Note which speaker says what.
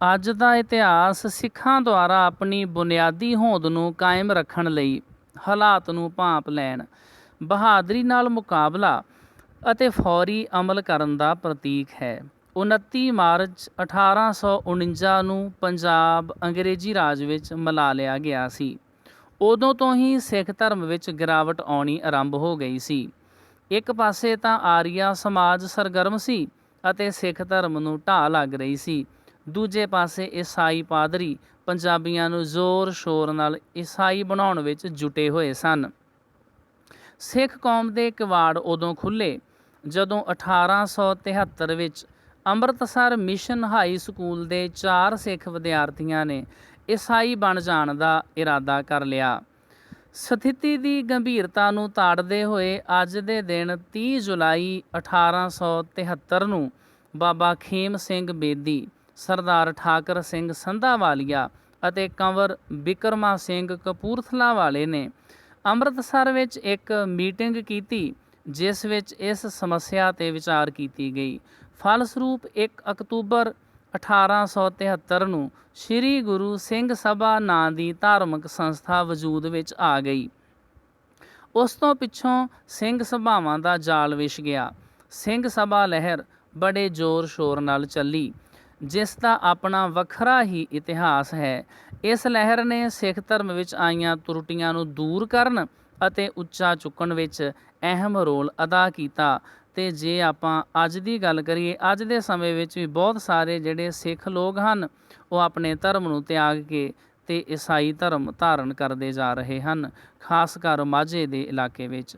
Speaker 1: ਅੱਜ ਦਾ ਇਤਿਹਾਸ ਸਿੱਖਾਂ ਦੁਆਰਾ ਆਪਣੀ ਬੁਨਿਆਦੀ ਹੋਂਦ ਨੂੰ ਕਾਇਮ ਰੱਖਣ ਲਈ ਹਾਲਾਤ ਨੂੰ ਭਾਂਪ ਲੈਣ, ਬਹਾਦਰੀ ਨਾਲ ਮੁਕਾਬਲਾ ਅਤੇ ਫੌਰੀ ਅਮਲ ਕਰਨ ਦਾ ਪ੍ਰਤੀਕ ਹੈ। 29 ਮਾਰਚ 1849 ਨੂੰ ਪੰਜਾਬ ਅੰਗਰੇਜ਼ੀ ਰਾਜ ਵਿੱਚ ਮਿਲਾ ਲਿਆ ਗਿਆ ਸੀ। ਉਦੋਂ ਤੋਂ ਹੀ ਸਿੱਖ ਧਰਮ ਵਿੱਚ ਗਿਰਾਵਟ ਆਉਣੀ ਆਰੰਭ ਹੋ ਗਈ ਸੀ। ਇੱਕ ਪਾਸੇ ਤਾਂ ਆਰੀਆ ਸਮਾਜ ਸਰਗਰਮ ਸੀ ਅਤੇ ਸਿੱਖ ਧਰਮ ਨੂੰ ਢਾਹ ਲੱਗ ਰਹੀ ਸੀ। ਦੂਜੇ ਪਾਸੇ ਈਸਾਈ ਪਾਦਰੀ ਪੰਜਾਬੀਆਂ ਨੂੰ ਜ਼ੋਰ ਸ਼ੋਰ ਨਾਲ ਈਸਾਈ ਬਣਾਉਣ ਵਿੱਚ ਜੁਟੇ ਹੋਏ ਸਨ। ਸਿੱਖ ਕੌਮ ਦੇ ਕਿਵਾੜ ਉਦੋਂ ਖੁੱਲੇ ਜਦੋਂ 1873 ਵਿੱਚ ਅੰਮ੍ਰਿਤਸਰ ਮਿਸ਼ਨ ਹਾਈ ਸਕੂਲ ਦੇ ਚਾਰ ਸਿੱਖ ਵਿਦਿਆਰਥੀਆਂ ਨੇ ਈਸਾਈ ਬਣ ਜਾਣ ਦਾ ਇਰਾਦਾ ਕਰ ਲਿਆ। ਸਥਿਤੀ ਦੀ ਗੰਭੀਰਤਾ ਨੂੰ ਤਾੜਦੇ ਹੋਏ ਅੱਜ ਦੇ ਦਿਨ 30 ਜੁਲਾਈ 1873 ਨੂੰ ਬਾਬਾ ਖੇਮ ਸਿੰਘ ਬੇਦੀ ਸਰਦਾਰ ਠਾਕਰ ਸਿੰਘ ਸੰਧਾਵਾਲੀਆ ਅਤੇ ਕੰਵਰ ਬਿਕਰਮਾ ਸਿੰਘ ਕਪੂਰਥਲਾ ਵਾਲੇ ਨੇ ਅੰਮ੍ਰਿਤਸਰ ਵਿੱਚ ਇੱਕ ਮੀਟਿੰਗ ਕੀਤੀ, ਜਿਸ ਵਿੱਚ ਇਸ ਸਮੱਸਿਆ ਤੇ ਵਿਚਾਰ ਕੀਤੀ ਗਈ। ਫਲਸਰੂਪ 1 ਅਕਤੂਬਰ 1873 ਨੂੰ ਸ੍ਰੀ ਗੁਰੂ ਸਿੰਘ ਸਭਾ ਨਾਂ ਦੀ ਧਾਰਮਿਕ ਸੰਸਥਾ ਵਜੂਦ ਵਿੱਚ ਆ ਗਈ। ਉਸ ਤੋਂ ਪਿੱਛੋਂ ਸਿੰਘ ਸਭਾਵਾਂ ਦਾ ਜਾਲ ਵਿਛ ਗਿਆ। ਸਿੰਘ ਸਭਾ ਲਹਿਰ ਬੜੇ ਜ਼ੋਰ ਸ਼ੋਰ ਨਾਲ ਚੱਲੀ। ਜਿਸ ਦਾ ਆਪਣਾ ਵੱਖਰਾ ਹੀ ਇਤਿਹਾਸ ਹੈ। ਇਸ ਲਹਿਰ ਨੇ ਸਿੱਖ ਧਰਮ ਵਿੱਚ ਆਈਆਂ ਤਰੁੱਟੀਆਂ ਨੂੰ ਦੂਰ ਕਰਨ ਅਤੇ ਉੱਚਾ ਚੁੱਕਣ ਵਿੱਚ ਅਹਿਮ ਰੋਲ ਅਦਾ ਕੀਤਾ। ਤੇ ਜੇ ਆਪਾਂ ਅੱਜ ਦੀ ਗੱਲ ਕਰੀਏ, ਅੱਜ ਦੇ ਸਮੇਂ ਵਿੱਚ ਵੀ ਬਹੁਤ ਸਾਰੇ ਜਿਹੜੇ ਸਿੱਖ ਲੋਕ ਹਨ, ਉਹ ਆਪਣੇ ਧਰਮ ਨੂੰ ਤਿਆਗ ਕੇ ਤੇ ਈਸਾਈ ਧਰਮ ਧਾਰਨ ਕਰਦੇ ਜਾ ਰਹੇ ਹਨ, ਖਾਸ ਕਰ ਮਾਝੇ ਦੇ ਇਲਾਕੇ ਵਿੱਚ।